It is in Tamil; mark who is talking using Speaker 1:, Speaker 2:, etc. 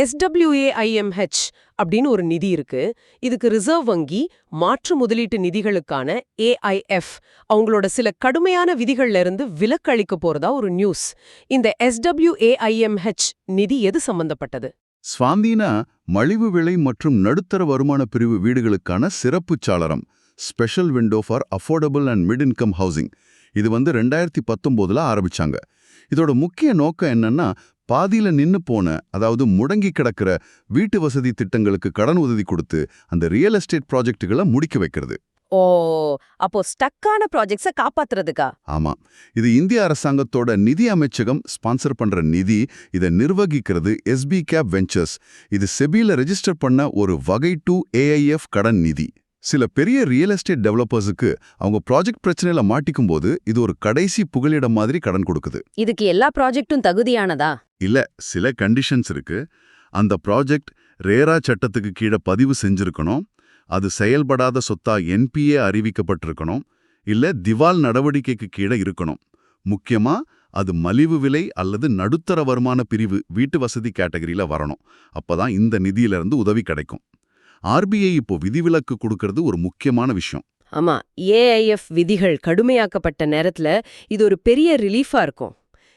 Speaker 1: எஸ்டபிள்யூஏஐஎம்ஹெச் அப்படின்னு ஒரு நிதி இருக்கு. இதுக்கு ரிசர்வ் வங்கி மாற்று முதலீட்டு நிதிகளுக்கான ஏஐஎஃப் அவங்களோட சில கடுமையான விதிகள்ல இருந்து விலக்கு அளிக்க போறதா ஒரு நியூஸ் இந்த எஸ்டபிள்யூஏஐஎம்ஹெச் நிதி எது சம்பந்தப்பட்டது?
Speaker 2: ஸ்வாந்தீனா மலிவு விலை மற்றும் நடுத்தர வருமான பிரிவு வீடுகளுக்கான சிறப்பு சாளரம் special window for affordable and mid income housing இது வந்து ரெண்டாயிரத்தி பத்தொம்போதுல ஆரம்பிச்சாங்க. இதோட முக்கிய நோக்கம் என்னன்னா பாதியில நின்னு போன அதாவது முடங்கி கிடக்கிற வீட்டு வசதி திட்டங்களுக்கு கடன் உதவி கொடுத்து அந்த ரியல் எஸ்டேட் ப்ராஜெக்ட்டுகளை முடிக்க வைக்கிறது.
Speaker 3: ஓ அப்போ ஸ்டக்கான ப்ராஜெக்ட்ஸ காப்பாத்துறதுக்கா?
Speaker 2: ஆமா. இது இந்திய அரசாங்கத்தோட நிதி அமைச்சகம் ஸ்பான்சர் பண்ற நிதி இதை நிர்வகிக்கிறது எஸ்பி கேப் வெஞ்சர்ஸ் இது செபில ரெஜிஸ்டர் பண்ண ஒரு வகை டூ ஏஐஎஃப் கடன் நிதி. சில பெரிய ரியல் எஸ்டேட் டெவலப்பர்ஸுக்கு அவங்க ப்ராஜெக்ட் பிரச்சனையில மாட்டிக்கும் போது இது ஒரு கடைசி புகலிடம் மாதிரி கடன் கொடுக்குது.
Speaker 3: இதுக்கு எல்லா ப்ராஜெக்ட்டும் தகுதியானதா?
Speaker 2: இல்ல சில கண்டிஷன்ஸ் இருக்கு. அந்த ப்ராஜெக்ட் ரேரா சட்டத்துக்கு கீழே பதிவு செஞ்சிருக்கணும். அது செயல்படாத சொத்தா என்பிஏ அறிவிக்கப்பட்டிருக்கணும். இல்ல திவால் நடவடிக்கைக்கு கீழே இருக்கணும். முக்கியமா அது மலிவு விலை அல்லது நடுத்தர வருமான பிரிவு வீட்டு வசதி கேட்டகரியில வரணும். அப்பதான் இந்த நிதியிலிருந்து உதவி கிடைக்கும். ஆர்பிஐ இப்போ விதிவிலக்கு கொடுக்கறது ஒரு முக்கியமான விஷயம்.
Speaker 3: ஆமா ஏஐஎஃப் விதிகள் கடுமையாக்கப்பட்ட நேரத்துல இது ஒரு பெரிய ரிலீஃபா இருக்கும்.